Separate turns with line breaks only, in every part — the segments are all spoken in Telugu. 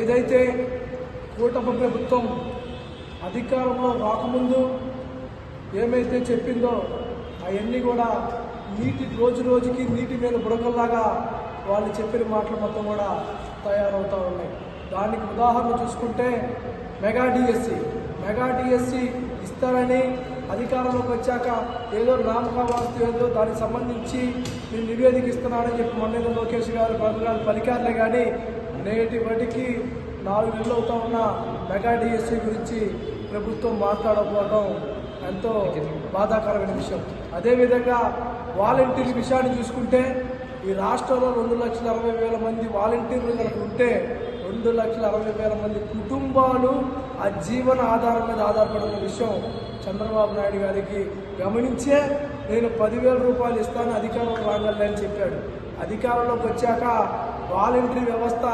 ఏదైతే కూటమి ప్రభుత్వం అధికారంలో రాకముందు ఏమైతే చెప్పిందో అవన్నీ కూడా నీటి రోజు రోజుకి నీటి మీద బుడగల్లాగా వాళ్ళు చెప్పిన మాటలు మొత్తం కూడా తయారవుతూ ఉన్నాయి. దానికి ఉదాహరణ చూసుకుంటే మెగా డిఎస్సి. మెగా డిఎస్సి ఇస్తారని అధికారంలోకి వచ్చాక ఏదో నామక వాస్తు ఏదో దానికి సంబంధించి నేను నివేదిక ఇస్తున్నానని చెప్పి మొన్న లోకేష్ గారు బాబు గారు పలికారులే కానీ నేటి వాటికి నాలుగు నెలలు అవుతా ఉన్న మెగా డిఎస్సీ గురించి ప్రభుత్వం మాట్లాడకపోవడం ఎంతో బాధాకరమైన విషయం. అదేవిధంగా వాలంటీర్ విషయాన్ని చూసుకుంటే ఈ రాష్ట్రంలో రెండు లక్షల అరవై వేల మంది వాలంటీర్లు కనుక ఉంటే రెండు లక్షల అరవై వేల మంది కుటుంబాలు ఆ జీవన ఆధారం మీద ఆధారపడిన విషయం చంద్రబాబు నాయుడు గారికి గమనించే నేను పదివేల రూపాయలు ఇస్తాను అధికారంలో రాగలని అని చెప్పాడు. అధికారంలోకి వచ్చాక వాలంటరీ వ్యవస్థ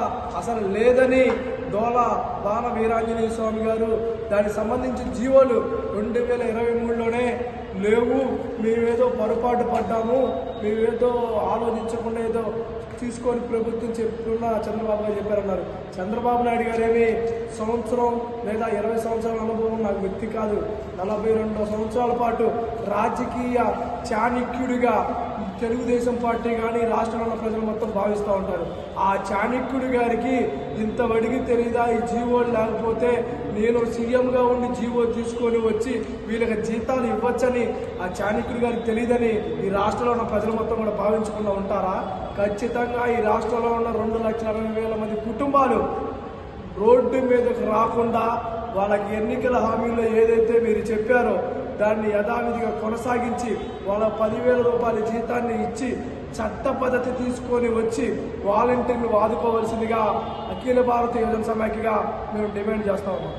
అసలు లేదని దోళ బాల వీరాంజనేయ స్వామి గారు దానికి సంబంధించిన జీవోలు రెండు వేల ఇరవై మూడులోనే లేవు. మేమేదో పొరపాటు పడ్డాము మేమేదో ఆలోచించకుండా ఏదో తీసుకొని ప్రభుత్వం చెప్తున్న చంద్రబాబు గారు చెప్పారన్నారు. చంద్రబాబు నాయుడు గారు ఏమి సంవత్సరం లేదా ఇరవై సంవత్సరాల అనుభవం నాకు వ్యక్తి కాదు. నలభై రెండు సంవత్సరాల పాటు రాజకీయ చాణక్యుడిగా తెలుగుదేశం పార్టీ కానీ రాష్ట్రంలో ఉన్న ప్రజలు మొత్తం భావిస్తూ ఉంటారు. ఆ చాణక్యుడి గారికి ఇంత వడిగి తెలియదా ఈ జీవోలు లేకపోతే నేను సీఎంగా ఉండి జీవో తీసుకొని వచ్చి వీళ్ళకి జీతాలు ఇవ్వచ్చని ఆ చాణక్యుడి గారికి తెలియదని ఈ రాష్ట్రంలో ఉన్న ప్రజలు మొత్తం కూడా భావించకుండా ఉంటారా? ఖచ్చితంగా ఈ రాష్ట్రంలో ఉన్న రెండు లక్షల అరవై వేల మంది కుటుంబాలు రోడ్డు మీదకు రాకుండా వాళ్ళకి ఎన్నికల హామీలో ఏదైతే మీరు చెప్పారో దాన్ని యథావిధిగా కొనసాగించి వాళ్ళ పదివేల రూపాయల జీతాన్ని ఇచ్చి చట్ట పద్ధతి తీసుకొని వచ్చి వాలంటీర్లు వాదుకోవలసిందిగా అఖిల భారత యువజన సమాఖ్యగా మేము డిమాండ్ చేస్తా ఉన్నాం.